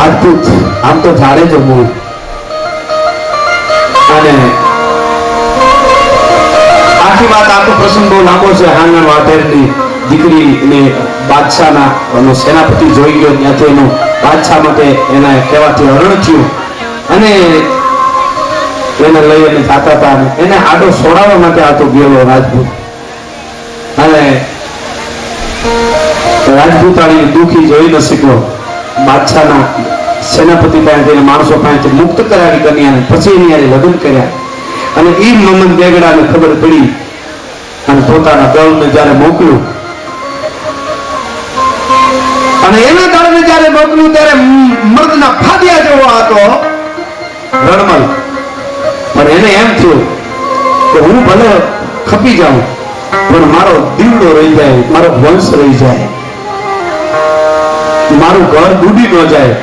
રાજપૂત, આમ તો ધારે જ મૂળ અને આખી વાત આખો પ્રસંગ બહુ લાંબો છે. હાંગણ વાટેરની દીકરીને બાદશાહના એનો સેનાપતિ જોઈ ગયો, ત્યાંથી એનું બાદશાહ માટે એના કહેવાથી હરણ થયું. અને એને લઈ અને જાતા હતા એને આડો છોડાવવા માટે આતો ગયેલો રાજપૂત. અને રાજપૂતાણી દુખી જોઈ ન શક્યો. બાદશાહના સેનાપતિ પાસેથી માણસો પાસેથી મુક્ત કરાવી કન્યાને પછી એની હારે લગ્ન કર્યા. અને એ મમન દેગડાને ખબર પડી અને પોતાના દળને જ્યારે મોકલ્યું. અને એના દળને જ્યારે મોકલ્યું ત્યારે મર્દના ફાદિયા જેવો હતો રણમલ. પણ એને એમ થયું કે હું ભલે ખપી જાઉં, પણ મારો દીવડો રહી જાય, મારો વંશ રહી જાય. મારું ઘર ડૂબી ન જાય.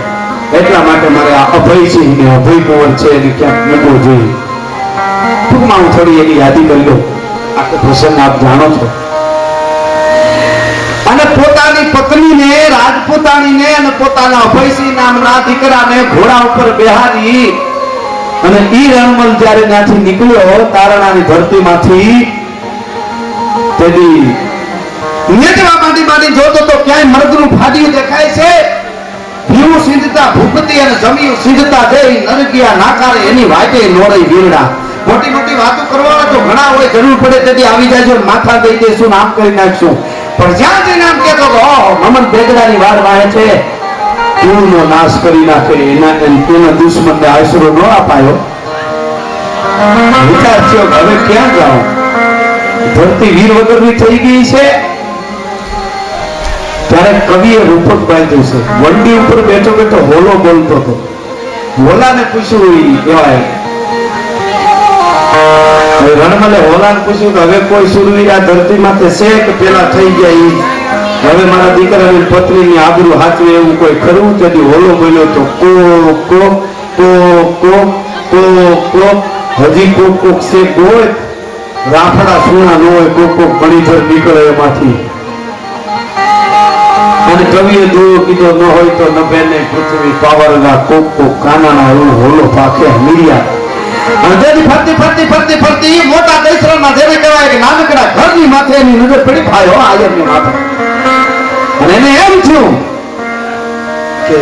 એટલા માટે મારે આ અભયસિંહ ને અભય કુંવર છે, એને ક્યાંક મૂકવો જોઈએ. ટૂંકમાં હું થોડી એની યાદી કરી લઉં. આખો પ્રસંગ આપ જાણો છો. અને પોતાની પત્નીને, રાજપોતાણીને અને પોતાના અભયસિંહ નામના દીકરાને ઘોડા ઉપર બેહારી અને ઈ રણમલ જ્યારે ત્યાંથી નીકળ્યો, તારણાની ધરતીમાંથી તેથી નેટવા માંડી માંડી જોતો તો ક્યાંય મરદનું ફાડ્યું દેખાય છે? ભીવું સિંધતા ભૂપતિ અને જમિયું સિંધતા જઈ નરકિયા નાકારે એની વાટે નોળઈ વીરડા મોટી મોટી વાતો કરવાના તો ઘણા હોય, જરૂર પડે તેથી આવી જાય માથા દઈ દેશું નામ કરી નાખશું. પણ જ્યાં જઈને આમ કહેતો તો, ઓહો, મમન બેગડાની વાર વાહે છે. કુળનો નાશ કરી નાખે, એના એના દુશ્મનને આશરો ન અપાયો. વિચાર થયો હવે ક્યાં જાઉં? ધરતી વીર વગરની થઈ ગઈ છે. ત્યારે કવિએ રૂપક બાંધ્યું છે. વંડી ઉપર બેઠો બેઠો હોલો બોલતો હતો. હોલાને પૂછ્યું કહેવાય. હવે રણમલે હોલાને પૂછ્યું કે હવે કોઈ સુરવીર આ ધરતી માથે છે કે પેલા થઈ ગયા હવે મારા દીકરાની પત્નીની આબરૂ હાચવે એવું કોઈ ખરું? તેથી હોલો બોલ્યો તો, કો કો કો કો કો કો. હજી કોક કોક છે હોય રાફડા સુણા ન હોય, કોક કોક ઘણીધર નીકળે એમાંથી. અને કવિએ જોયો કીધો, ન હોય તો ન બેને પૃથ્વી પાવરના કોક કોક કાનાના ઋણ હોલો પાખે મીડિયા. તેથી ફરતી ફરતી ફરતી ફરતી મોટા દૈસરામાં જેને કહેવાય કે નાનકડા ઘરની માથે એની નજર પડી ફાયો આયરની માથે. અને એને એમ થયું કે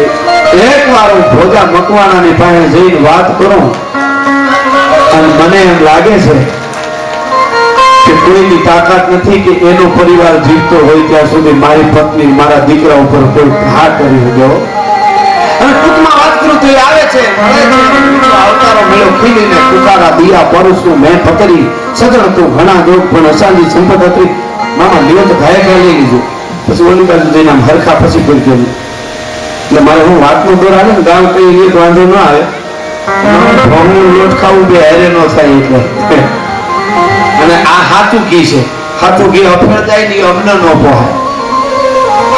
એક વાર હું ભોજા મકવાણાની પાસે જઈને વાત કરું, અને મને એમ લાગે છે કોઈની તાકાત નથી કે એનો પરિવાર જીવતો હોય ત્યાં સુધી મારી પત્ની મારા દીકરા ઉપર કોઈ હા કરી દો. અને ટૂંકમાં વાત કરું એ સંપત હતી. મામા દિવસ ભાઈ ભાઈ લઈ લીધું. પછી ઓલી એટલે મારે હું વાતનો દોર આવે ને ગામ કઈ રીત વાંધો ન આવે. લોટ ખાવું બે હારે ન થાય એટલે. અને આ હાથું ઘી છે? હાથું ઘી અફળ જાય ને અગ્ન ન પહોંચે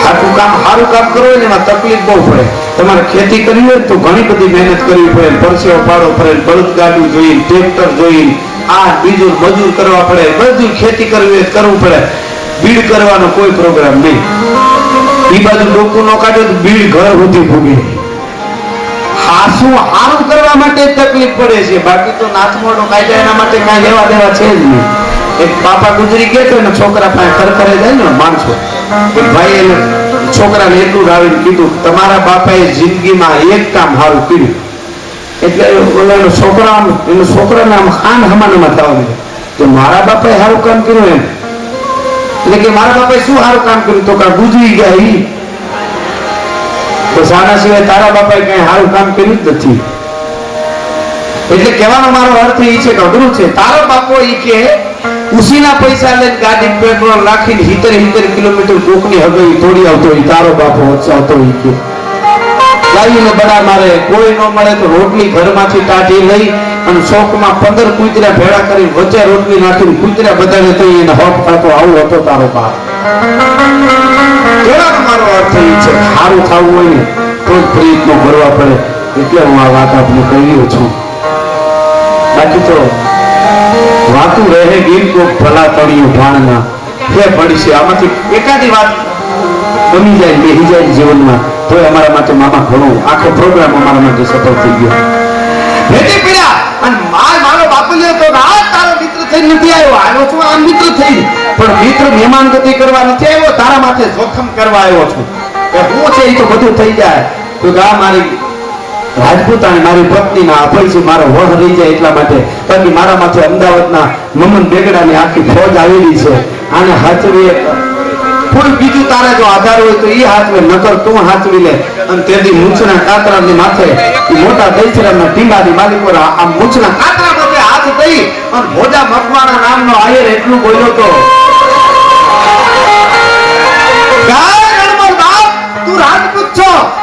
હાથું કામ સારું કામ કરો ને એમાં તકલીફ બહુ પડે. તમારે ખેતી કરવી હોય તો ઘણી બધી મહેનત કરવી પડે. પરસેવો પાડો પડે બળદગાડું જોઈએ ટ્રેક્ટર જોઈએ આ, બીજું મજૂર કરવા પડે. બધું ખેતી કરવી હોય કરવું પડે. બીડ કરવાનો કોઈ પ્રોગ્રામ નહીં. એ બાજુ ડોકું ન કાઢે તો બીડ ઘર સુધી ભૂગે. હાસું હારું કરવા માટે તકલીફ પડે છે. બાકી તો નાથમોડો કાયદા એના માટે કાંઈ લેવા દેવા છે જ નહીં. એક પાપા ગુજરી ગયા તો એના છોકરા પાસે ખરખરે જાય ને માણસો એક ભાઈ એને છોકરાને એટલું લાવીને કીધું તમારા બાપાએ જિંદગીમાં એક કામ સારું કર્યું. એટલે એનો છોકરા એનો છોકરાને આમ ખાન હમાનામાં થવા માંડ્યો કે મારા બાપાએ સારું કામ કર્યું એમ. એટલે કે મારા બાપાએ શું સારું કામ કર્યું? તો કા ગુજરી ગયા ઈ. તો સાના સિવાય તારા બાપાએ કઈ સારું કામ કર્યું જ નથી. એટલે કહેવાનો મારો અર્થ એ છે કે અઘરું છે. તારો બાપો ઈ કે ઉસીના પૈસા લઈને ગાડી પેટ્રોલ નાખીને હિતર હિતર કિલોમીટર કોકની હગઈ તોડી આવતો હોય, તારો બાપો વચ્ચે હોય કે. લાવીને બડા મારે, કોઈ ન મળે તો રોટલી ઘરમાંથી કાઢી લઈ અને શોખમાં પંદર કૂતરા ભેળા કરી વચ્ચે રોટલી નાખીને કૂતરા બધાને તો એને હોપ થતો, આવું હતો તારો બાપ. થોડાક મારો અર્થ એ છે સારું થવું હોય ને તો જ પ્રયત્નો કરવા પડે, એટલે હું આ વાત આપને કહી છું. બાકી તો વાતું રહે ગીર કોક ભલા તળિયું ભાણના હે પડી છે આમાંથી એકાદી વાત બની જાય, બેહી જાય જીવનમાં. તો અમારા માટે મામા ઘણું, આખો પ્રોગ્રામ અમારા માટે સફળ થઈ ગયો. ભેટી પીડા, અને માર, મારો બાપુલિયો તો ના તારો મિત્ર થઈ નથી આવ્યો. આનો છું, આ મિત્ર થઈ પણ મિત્ર મહેમાન ગતિ કરવા નથી આવ્યો, તારા માટે જોખમ કરવા આવ્યો છું. કે હું છે એ તો બધું થઈ જાય. તો ગા મારી રાજપૂતાણી મારી પત્નીના અભય છે મારો વહ રહી જાય એટલા માટે બાકી મારા માથે અમદાવાદના મમન બેગડાની આખી ફોજ આવેલી છે. આને હાથવી કોઈ બીજું તારે જો આધાર હોય તો એ હાથવે, નકર તું હાથવી લે. અને તેથી મૂછના કાતરાની માથે મોટા દહીચરાના ટીંગાની માલિકો આ મૂછના કાતરા પોતે હાથ દઈ અને ભોજા મકવાના નામનો આયર એટલું બોલ્યો તો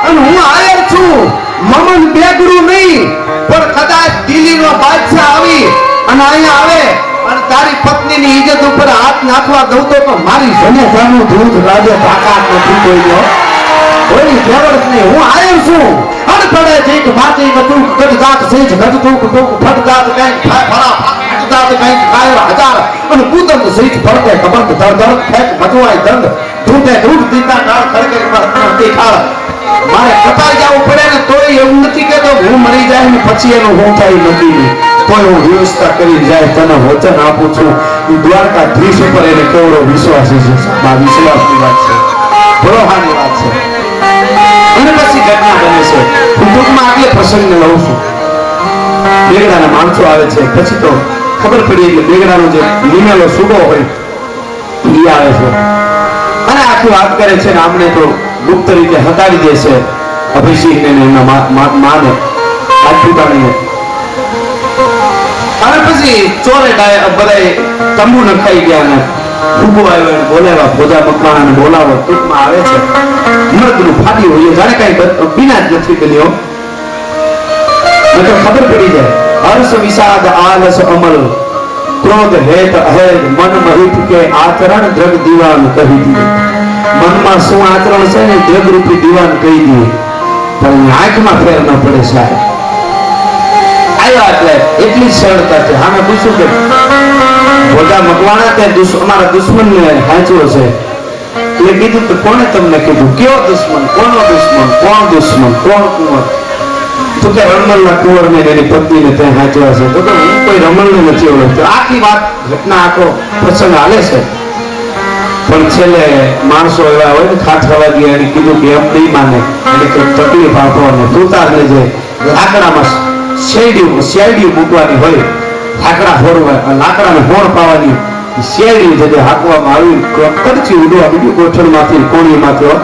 અને હું આયર છું. મમન બેગડું નહીં પણ કદાચ દિલ્હીનો બાદશાહ આવી અને અહીંયા આવે. અને તારી પત્નીની ઇજ્જત ઉપર હાથ નાખવા દઉં તો પણ મારી જનેતાનું દૂધ રાજે તાકાત નથી કોઈનો કોઈ ફેવરેટ નહીં. હું આયર છું. અને પડે છે કે માટી તું કદ દાત છે ગદ તું તું ફટ કઈ ફરા ફટ દાત કઈ કાય હજાર. અને કુદમ સહિત ફરતે કબંધ ધડ ધડ ફેક મચવાય દંડ તૂટે તૂટ દીતા કાળ ખડકે પર દેખાળ મારે કતાર જવું પડે ને તોય એવું નથી કે હું મરી જાય ને પછી એનું હું થાય નહીં. તોય હું વ્યવસ્થા કરી જાય, તને વચન આપું છું. ઈ દ્વારકાધીશ ઉપર એને કેવડો વિશ્વાસ છે. આ વિશ્વાસની વાત છે. ભરોહાની વાત છે. અને પછી ઘટના બને છે. હું ટૂંકમાં આગલે પ્રસંગને લઉં છું. બેગડાના માણસો આવે છે. પછી તો ખબર પડી એટલે બેગડાનો જે લીમેલો સુગો હોય એ આવે છે. અને આખી વાત કરે છે ને આપણે તો ગુપ્ત રીતે હટાવી દે છે. અભિષેકને ને એમના માને. રાજપૂતાણીને અને પછી ચોરે ડાય તંબુ નખાઈ ગયા ને ઊભો આવ્યો એને બોલાવ્યા. ભોજા મકવાણાને બોલાવો. ટૂંકમાં આવે છે. મર્દનું ફાટી હોય જાણે કઈ બીના જ નથી બન્યો નકર ખબર પડી જાય. હર્ષ વિષાદ આલસ અમલ. ક્રોધ, હેત, અહેદ, મન, મહિત કે આચરણ, દ્રગ, દીવાન કહી દીધું. મનમાં શું આચરણ છે ને જગરૂપી દીવાન કહી દીધું પણ આંખમાં ફેર ન પડે સાહેબ. એટલે સરળતા છે. હાંચ્યો એટલે કીધું તો કોણે તમને કીધું? કયો દુશ્મન? કોનો દુશ્મન? કોણ દુશ્મન? કોણ કુંવર? તો કે રમણના કુંવર ને એની પત્નીને ત્યાં હાંચવા છે. તો કે હું કોઈ આખી વાત ઘટના આખો પ્રસંગ હાલે છે. પણ છેલ્લે માણસો એવા હોય ને ખાટ ખાવા ગયા એને કીધું કે એમ નહીં માને. એટલે કે તકલીફ અને તુતારને જે લાકડામાં શેરડી શેરડીયું મૂકવાની હોય, લાકડા હોરવા લાકડાને હોર પાવાની શેરડી છે જે હાંકવામાં આવી કરચી ઉડવા બીજું ગોઠણમાંથી, કોણીમાંથી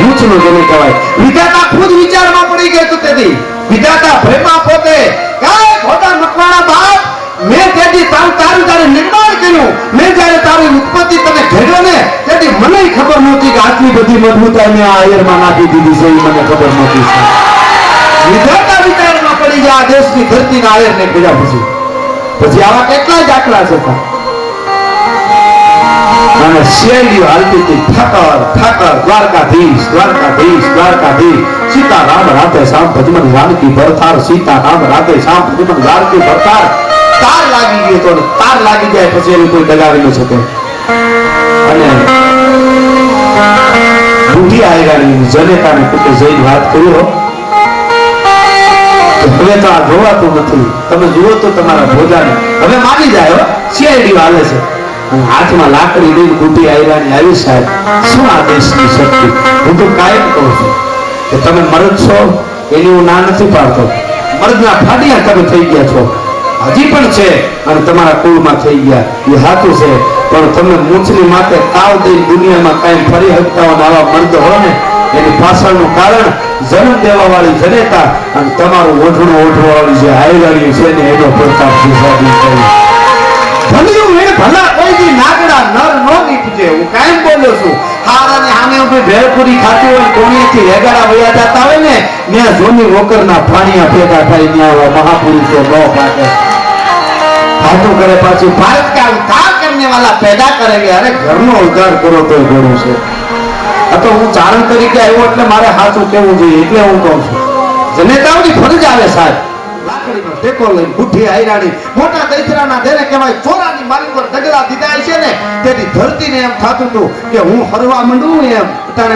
મૂછનું જેને કહેવાય. વિધાતા ખુદ વિચારમાં પડી ગયો તો તેથી. વિધાતા ભયમાં પોતે. કાય ખોટા મકવાણા બાપ. મેં તેથી તારું તારું નિર્માણ કર્યું, મેં જયારે તારી ઉત્પત્તિ તને ઘડ્યો ને તેથી મને ખબર નહોતી કે આટલી બધી મજબૂતાઈ મેં આ આયરમાં નાખી દીધી છે એ મને ખબર નહોતી વિધાતા વિચારમાં પડી ગયા, આ દેશની ધરતીના આયરને ઘડ્યા પછી. પછી આવા કેટલા દાખલા છે અને શૈલીઓ હાલતી હતી, ઠાકર ઠાકર, દ્વારકાધીશ દ્વારકાધીશ દ્વારકાધીશ. સીતારામ રાધે શામ ભજમન જાનકી ભરથાર, સીતારામ રાધે શામ ભજમન જાનકી ભરતાર તાર લાગી ગયો તો તાર લાગી જાય પછી એને કોઈ ડગાવી ન શકે. અને બુઢી આયરાની જનેતાને કુટે જઈને વાત કર્યો હવે તો આ જોવાતું નથી. તમે જુઓ તો તમારા ભોજાને. હવે માની જાય હો વાલે છે. હાથમાં લાકડી લઈને બુઢી આયરાની આવી સાહેબ. શું આ દેશની શક્તિ? હું તો કાયમ કહું છું કે તમે મરદ છો, એની હું ના નથી પાડતો. મરદના ફાડિયા તમે થઈ ગયા છો. હજી પણ છે અને તમારા કુળમાં થઈ ગયા. એ સાચું છે. પણ તમે મૂછની માથે તાવ દઈ દુનિયામાં કાંઈ ફરી હકતા આવા મર્દ હો ને, એની પાછળનું કારણ જન્મ દેવા વાળી જનેતા અને તમારું ઓઢણું ઓઢવા વાળી જે હાયરાણી છે ને, એનો પ્રતાપ છે ભેળપુરી ખાતી હોય કોણીએથી રેગાડા વયા જતા હોય ને, ત્યાં જોની વોકરના ફાણિયા ભેગા થાય, ત્યાં મહાપુરુષો ન પાકે હાથું કરે પાછું, ભારત કા ઉદ્ધાર કરને વાલા પેદા કરેંગે. અરે, ઘરનો ઉદ્ધાર કરો તો ઘણું છે. આ તો હું ચારણ તરીકે આવ્યો એટલે મારે હાથું કેવું જોઈએ, એટલે હું કહું છું. જનેતાઓની ફરજ આવે સાહેબ. લાકડીનો ટેકો આયરાણી, મોટા દૈત્રાના દેને કહેવાય, ચોરાની મારી પર ડગલા દીધા છે ને. તેથી ધરતીને એમ થતું હતું કે હું હરવા માંડું એમ.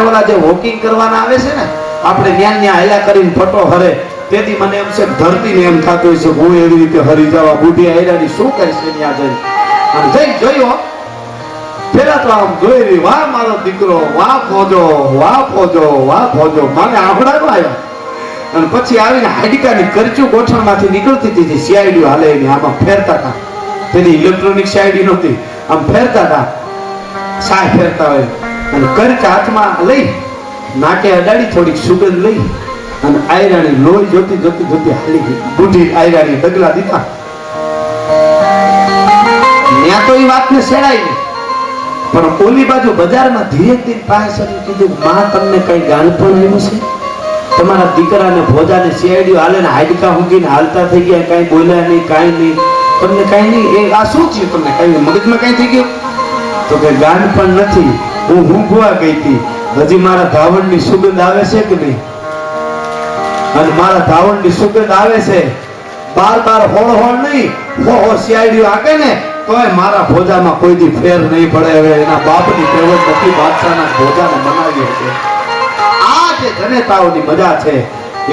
ઓલા જે વોકિંગ કરવાના આવે છે ને, આપણે ન્યા ન્યા હયા કરીને ફટો હરે. તેથી મને એમ છે ધરતી ધરતીને એમ થતું હોય છે હું એવી રીતે હરી જવા બુઢી આયરાની શું કરીશ ત્યાં જઈ અને જઈ જોયો. પેલા તો આમ જોઈ રહી વાહ મારો દીકરો, વાહ ફોજો વાહ ફોજો વાહ ફોજો. મને આંભળાનો આવ્યા. અને પછી આવીને હાડિકાની કરચું ગોઠણમાંથી નીકળતી હતી સીઆઈડી હાલે એની આમાં ફેરતા હતા. તેની ઇલેક્ટ્રોનિક સીઆઈડી નહોતી. આમ ફેરતા હતા. સાય ફેરતા હોય. અને કરચ હાથમાં લઈ, નાકે અડાડી થોડીક સુગંધ લઈ અને આયરાણી લોહી જોતી જોતી જોતી હાલી ગઈ. બુઢી આયરાણી ડગલા દીધા. ત્યાં તો એ વાતને નહીં પણ ઓલી બાજુ બજારમાં ધીરે ધીરે પાસે કીધું માં તમને કઈ ગાળપણ આવ્યું છે? તમારા દીકરાને ભોજાને સીઆઈડી હાલે ને હાડકા મૂકીને હાલતા થઈ ગયા, કઈ બોલ્યા નહીં, કાંઈ નહીં. તમને કાંઈ નહીં? એ આ શું થયું તમને? કઈ મગજમાં કઈ થઈ ગયું? તો કે ગાન પણ નથી. હું ઊંઘવા ગઈ હતી. હજી મારા ધાવણની સુગંધ આવે છે કે નહીં? અને મારા ધાવણની સુગંધ આવે છે. બાર બાર હોળ હોળ નહીં, હો હો સીઆઈડી આગે ને, તોય મારા ભોજામાં કોઈ દી ફેર નહીં પડે હવે. એના બાપની કહેવત નથી, બાદશાહના ભોજાને બનાવી છે આ જે જનેતાઓની મજા છે,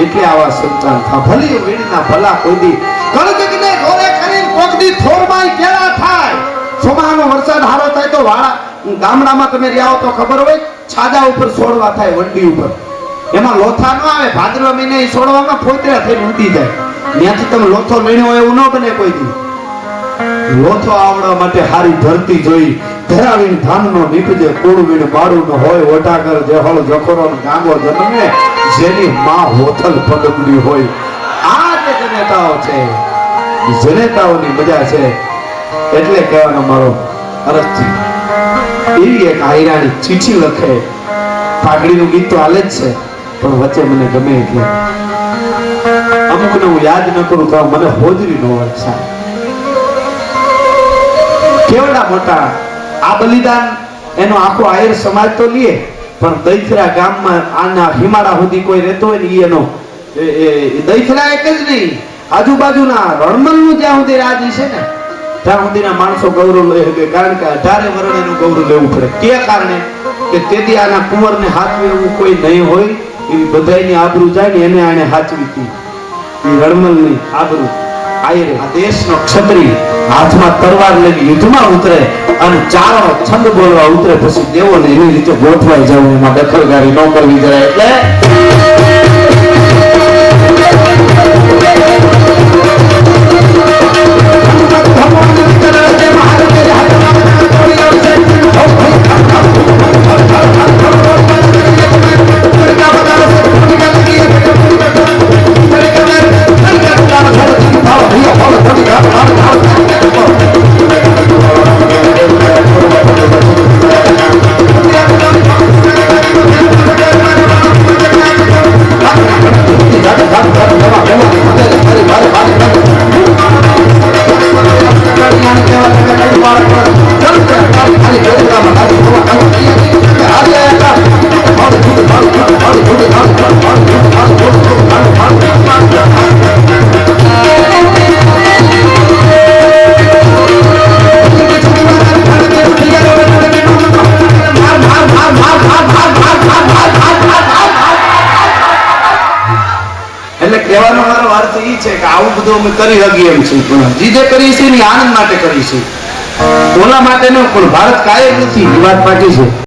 એટલે આવા સંતાન થા. ભલી વીણના ભલા કોઈ દી કળજગને ઘોરે ખરીન કોગડી થોરમાંય કેળા થાય. ચોમાહાનો વરસાદ હારો થાય તો વાળા ગામડામાં તમે રહ્યા તો ખબર હોય, છાજા ઉપર છોડવા થાય, વંડી ઉપર. એમાં લોથા ન આવે, ભાદરવા મહિને ઈ છોડવામાં થઈને ઉડી જાય. ત્યાંથી તમે લોથો હોય એવું ન બને કોઈ દી. લોથો આવડવા માટે હારી ધરતી જોઈ ધરાવીને ધાનનો નીપજે, કુળવીણ બાળુનો હોય ઓટાકર જેહળ જખરો ગાંગો જન્મે, જેની માં હોથલ પગમડી હોય. આ જે જનેતાઓ છે. જનેતાઓની મજા છે. એટલે કહેવાનો મારો અરજથી. એવી એક આયરાની ચીઠી લખે. પાઘડીનું ગીત તો હાલે જ છે. પણ વચ્ચે મને ગમે એટલે. અમુકને હું યાદ ન કરું તો મને હોજરી નો હોય કેવડા મોટા? આ બલિદાન, એનો આખો આયર સમાજ તો લે, પણ દૈથરા ગામમાં આના હિમાળા સુધી કોઈ રહેતો હોય ને એનો દૈથરા એક જ નહીં, આજુબાજુના રણમલનું જ્યાં સુધી રાજ છે ને, ત્યાં સુધીના માણસો ગૌરવ લઈ શકે, કારણ કે અઢારે વર્ણ એનું ગૌરવ લેવું પડે. કે કારણે? કે તેથી આના કુંવરને હાથ એવું કોઈ નહીં હોય એવી બધાયની આબરૂ જાય ને એને આને હાચવી હતી એ રણમલની આબરૂ. આયરે આ દેશનો ક્ષત્રિય હાથમાં તલવાર લઈને યુદ્ધમાં ઉતરે અને ચારો છંદ બોલવા ઉતરે પછી દેવોને એવી રીતે ગોઠવાઈ જવું એમાં દખલકારી ન કરવી જરાય. એટલે કરી શકીએ એમ છે. પણ હજી જે કરીએ છીએ એની આનંદ માટે કરીએ છીએ. ઓલા માટે ન પણ ભારત કાયમ નથી, એ વાત છે.